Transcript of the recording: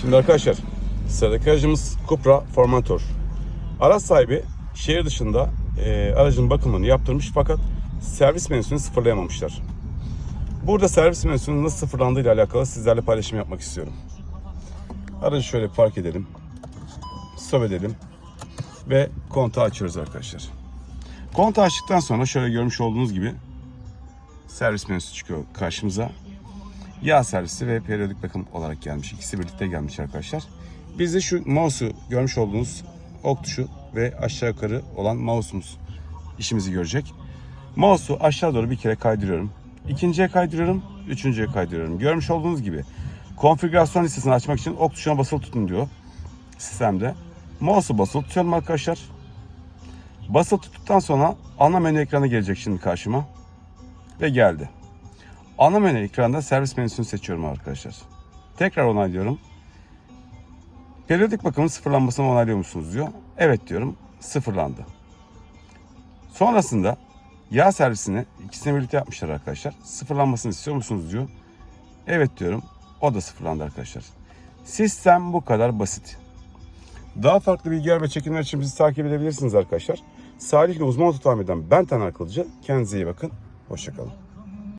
Şimdi arkadaşlar sıradaki aracımız Cupra Formentor. Araç sahibi şehir dışında e, aracın bakımını yaptırmış fakat servis menüsünü sıfırlayamamışlar. Burada servis menüsünün nasıl sıfırlandığı ile alakalı sizlerle paylaşım yapmak istiyorum. Aracı şöyle park edelim. Stop edelim. Ve kontağı açıyoruz arkadaşlar. Kontağı açtıktan sonra şöyle görmüş olduğunuz gibi servis menüsü çıkıyor karşımıza. Yağ servisi ve periyodik bakım olarak gelmiş. İkisi birlikte gelmiş arkadaşlar. Biz de şu mouse'u görmüş olduğunuz ok tuşu ve aşağı yukarı olan mouse'umuz işimizi görecek. Mouse'u aşağı doğru bir kere kaydırıyorum. İkinciye kaydırıyorum. Üçüncüye kaydırıyorum. Görmüş olduğunuz gibi konfigürasyon listesini açmak için ok tuşuna basılı tutun diyor sistemde. Mouse'u basılı tutuyorum arkadaşlar. Basılı tuttuktan sonra ana menü ekranı gelecek şimdi karşıma. Ve geldi. Ana menü ekranda servis menüsünü seçiyorum arkadaşlar. Tekrar onaylıyorum. Periyodik bakımın sıfırlanmasını onaylıyor musunuz diyor. Evet diyorum. Sıfırlandı. Sonrasında yağ servisini ikisini birlikte yapmışlar arkadaşlar. Sıfırlanmasını istiyor musunuz diyor. Evet diyorum. O da sıfırlandı arkadaşlar. Sistem bu kadar basit. Daha farklı bilgiler ve çekimler için bizi takip edebilirsiniz arkadaşlar. Salih ile uzman ototamirden ben Taner Kılıcı. Kendinize iyi bakın. Hoşçakalın.